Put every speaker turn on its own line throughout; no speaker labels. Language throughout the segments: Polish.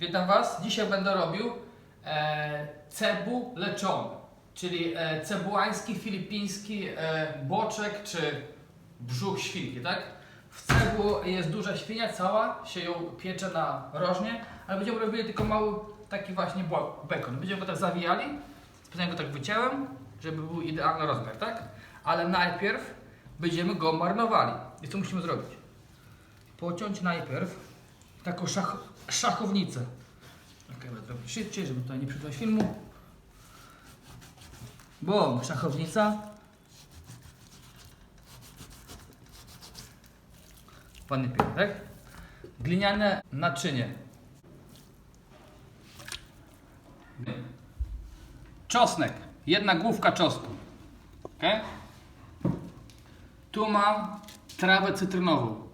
Witam Was. Dzisiaj będę robił e, cebu leczony, czyli e, cebułański, filipiński e, boczek czy brzuch świnki, tak? W cebu jest duża świnia cała, się ją piecze na rożnie, ale będziemy robili tylko mały taki właśnie bekon. Będziemy go tak zawijali, specjalnie go tak wyciąłem, żeby był idealny rozmiar, tak? Ale najpierw będziemy go marnowali. I co musimy zrobić? Pociąć najpierw taką szach, szachownicę. Ok, będę robić szybciej, żeby tutaj nie przytłać filmu. Bum, szachownica. Ładny piękny, tak? Gliniane naczynie. Czosnek. Jedna główka czosnku. Ok? Tu mam trawę cytrynową.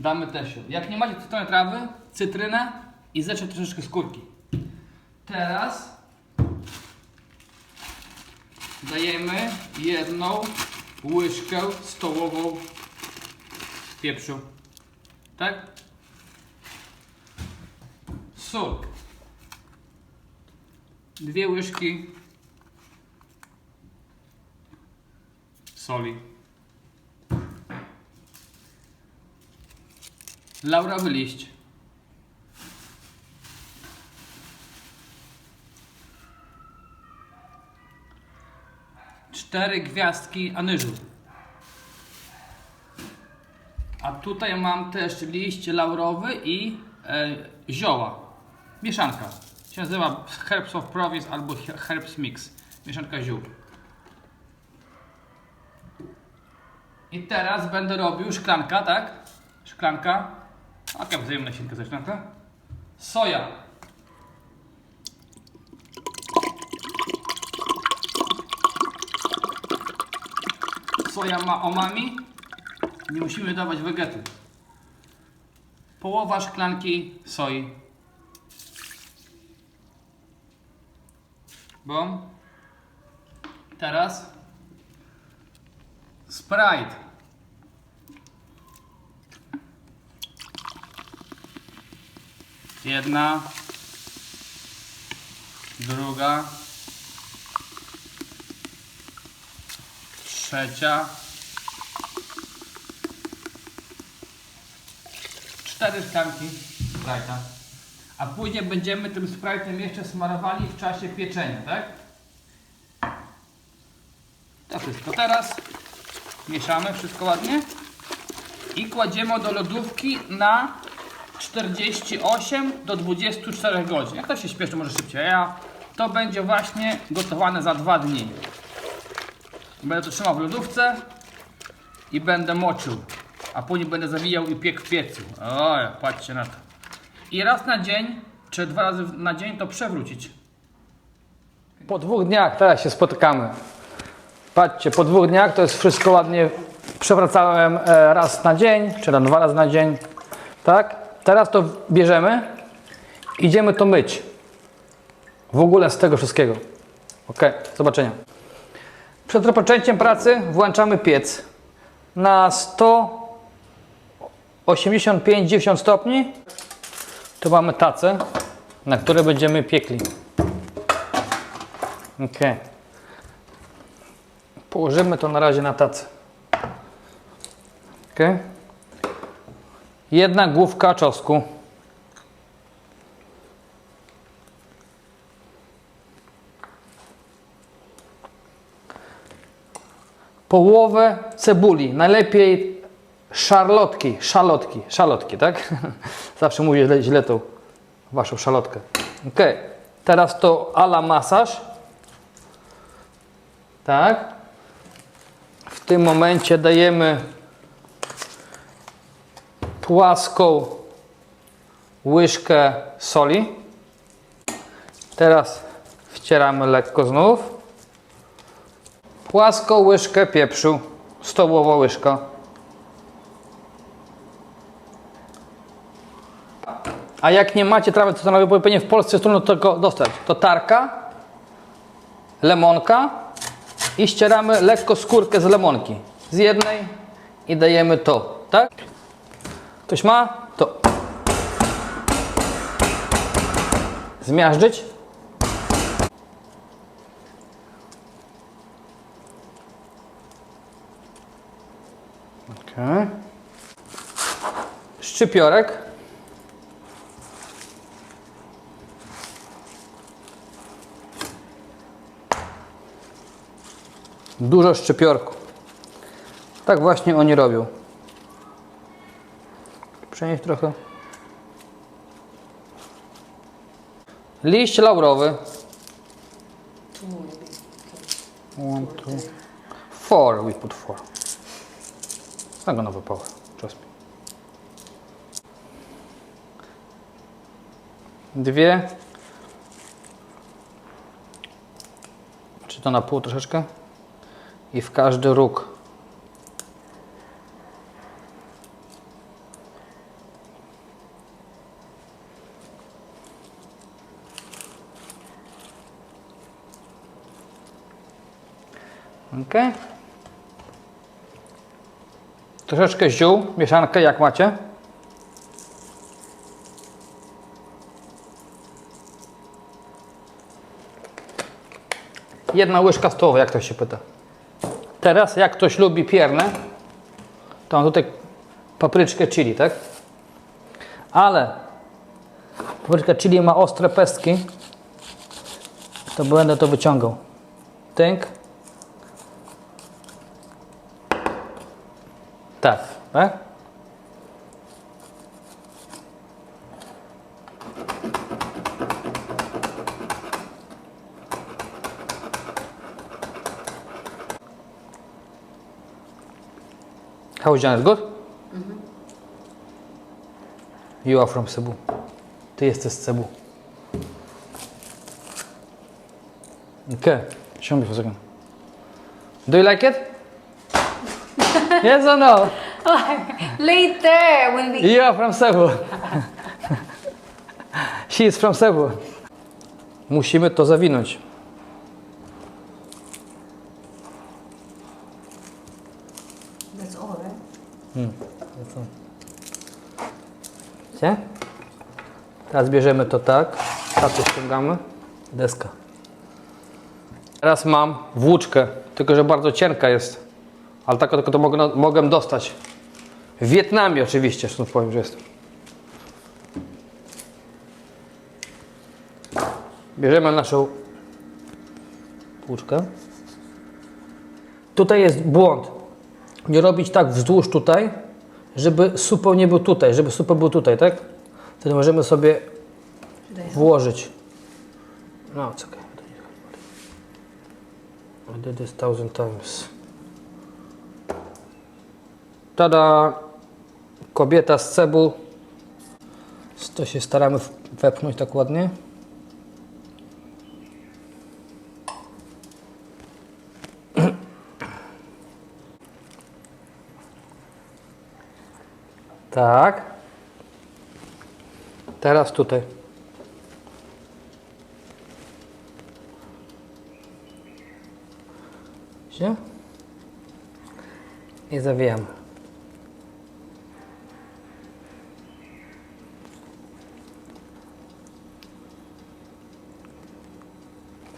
Damy ją. Jak nie macie cytrynowej trawy, cytrynę i zeczę troszeczkę skórki. Teraz dajemy jedną łyżkę stołową pieprzu. Tak? Sól. Dwie łyżki soli. Laurowy liść. Cztery gwiazdki anyżu. A tutaj mam też liść laurowy i e, zioła. Mieszanka. Się nazywa Herbs of Province albo Herbs Mix. Mieszanka ziół. I teraz będę robił szklanka, tak? Szklanka. Ok, wzajemna silkę ze szklanka. Soja. Soja ma omami. Nie musimy dawać wegety. Połowa szklanki soi. Bom. Teraz Sprite. Jedna, druga, trzecia, cztery szklanki Sprite'a. A później będziemy tym Sprite'em jeszcze smarowali w czasie pieczenia, tak? To wszystko teraz. Mieszamy wszystko ładnie. I kładziemy do lodówki na 48 do 24 godzin. Jak to się śpieszy, może szybciej. Ja to będzie właśnie gotowane za dwa dni. Będę to trzymał w lodówce i będę moczył. A później będę zawijał i piekł w piecu. Oj, patrzcie na to. I raz na dzień, czy dwa razy na dzień to przewrócić. Po dwóch dniach teraz się spotykamy. Patrzcie, po dwóch dniach to jest wszystko ładnie przewracałem e, raz na dzień, czy tam dwa razy na dzień. Tak? Teraz to bierzemy, idziemy to myć. W ogóle z tego wszystkiego. Ok, zobaczenia. Przed rozpoczęciem pracy włączamy piec na 185-90 stopni. Tu mamy tacę, na której będziemy piekli. Ok. Położymy to na razie na tacę. Ok. Jedna główka czosnku. Połowę cebuli. Najlepiej szarlotki, szalotki, szalotki, tak? Zawsze mówię źle, źle tą waszą szalotkę. Ok. Teraz to ala masaż. Tak. W tym momencie dajemy płaską łyżkę soli. Teraz wcieramy lekko znów. Płaską łyżkę pieprzu, stołowa łyżka. A jak nie macie trawy cytrynowej, bo pewnie w Polsce jest trudno tego dostać, to tarka, lemonka i ścieramy lekko skórkę z lemonki. Z jednej i dajemy to, tak? Ktoś ma? To. zmiażdżyć. Okay. Szczypiorek. Dużo szczypiorku. Tak właśnie oni robią. Przenieść trochę. Liść laurowy. One, two, four. We put four. I'm gonna overpower. Trust me. Dwie. Czy to na pół troszeczkę? I w każdy róg. Ok. Troszeczkę ziół, mieszankę jak macie. Jedna łyżka stołowa, jak ktoś się pyta. Teraz, jak ktoś lubi pierne, to mam tutaj papryczkę chili, tak? Ale papryczka chili ma ostre pestki, to będę to wyciągał. Tynk. Tak? How is Janet? Good? Mm-hmm. You are from Cebu. Ty jesteś z Cebu. Okay. Show me for a second. Do you like it? yes or no?
Later, when we
You are from Cebu. She is from Cebu. Musimy to zawinąć.
That's all, right?
Widzicie? Teraz bierzemy to tak. Tacy ściągamy. Deska. Teraz mam włóczkę, tylko że bardzo cienka jest. Ale tak tylko to mogę, mogę dostać. W Wietnamie oczywiście, stąd powiem, że jestem. Bierzemy naszą włóczkę. Tutaj jest błąd. Nie robić tak wzdłuż tutaj, żeby supeł nie był tutaj, żeby supeł był tutaj, tak? Wtedy możemy sobie włożyć. No, okay. I did this thousand times. Tada! Kobieta z Cebu. To się staramy wepchnąć tak ładnie. Tak. Teraz tutaj. Się? I zawijamy.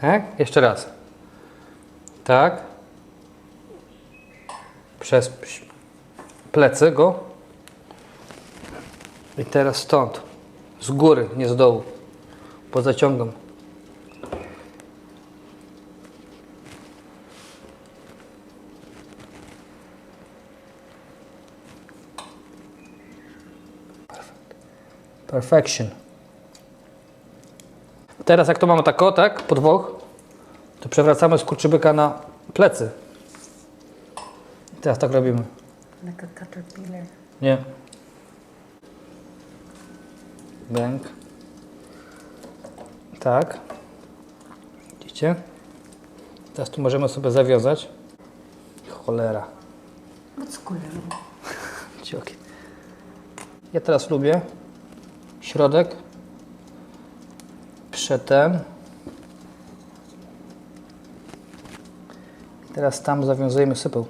Tak? Jeszcze raz. Tak. Przez plecy go. I teraz stąd. Z góry, nie z dołu. Pozaciągam. Perfection. Teraz jak to mamy tak o, tak, po dwóch, to przewracamy skurczybyka na plecy. I teraz tak robimy.
Like a caterpillar.
Nie. Bęk. Tak. Widzicie? Teraz tu możemy sobie zawiązać. Cholera.
What's?
Cioki. Ja teraz lubię środek, przedtem. I Teraz tam zawiązujemy sypeł.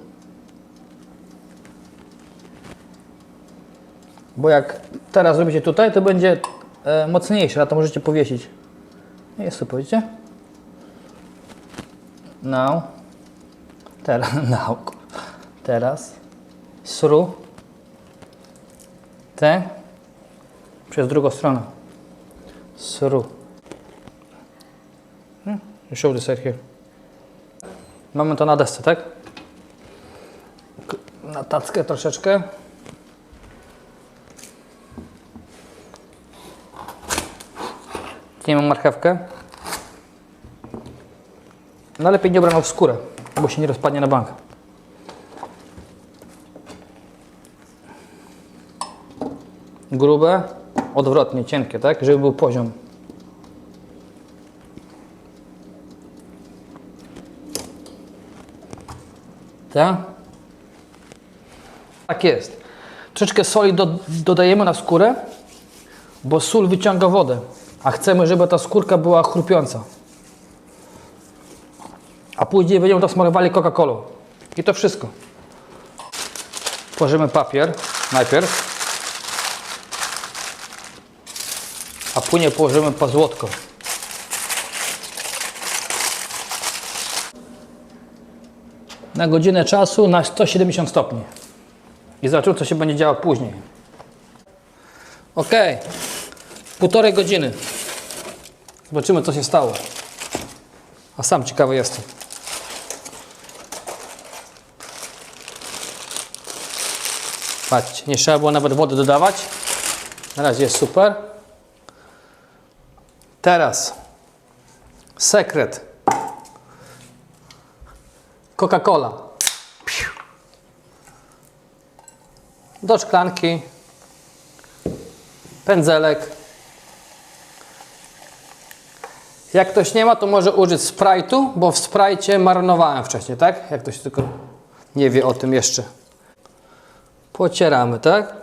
Bo jak teraz robicie tutaj, to będzie e, mocniejsze, a to możecie powiesić. Jest super, widzicie? Now. Teraz, now. Teraz. Through. Te. Przez drugą stronę. Through. Show the side here. Mamy to na desce, tak? Na tackę troszeczkę. Tniemy marchewkę. No lepiej nie obraną w skórę, bo się nie rozpadnie na bank. Grube, odwrotnie, cienkie, tak? Żeby był poziom. Tak? Tak jest. Troszeczkę soli do, dodajemy na skórę, bo sól wyciąga wodę, a chcemy, żeby ta skórka była chrupiąca. A później będziemy to smarowali Coca-Colą. I to wszystko. Położymy papier najpierw, a później położymy pazłotko. Na godzinę czasu na 170 stopni. I zobaczymy, co się będzie działo później. Ok. Półtorej godziny. Zobaczymy, co się stało. A sam ciekawy jestem. Patrzcie, nie trzeba było nawet wody dodawać. Na razie jest super. Teraz sekret. Coca-Cola. Do szklanki. Pędzelek. Jak ktoś nie ma, to może użyć Sprite'u, bo w Sprite'cie marynowałem wcześniej, tak? Jak ktoś tylko nie wie o tym jeszcze. Pocieramy, tak?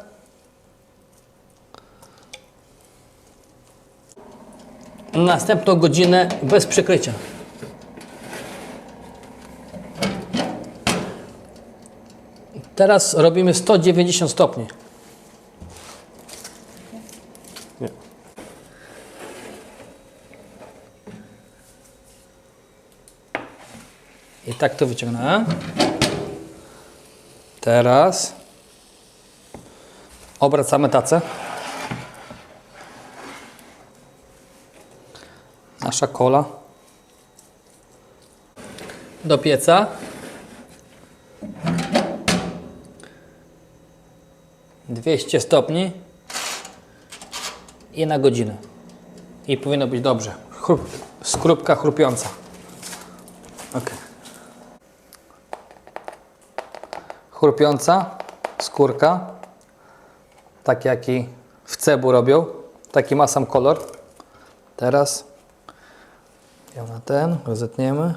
Następną godzinę bez przykrycia. Teraz robimy 190 stopni. I tak to wyciągnąłem. Teraz obracamy tacę. Nasza kola. Do pieca. Dwieście stopni i na godzinę. I powinno być dobrze. Chrup, skrupka chrupiąca. Ok. Chrupiąca skórka. Tak jak i w cebu robią. Taki ma sam kolor. Teraz ją na ten rozetniemy.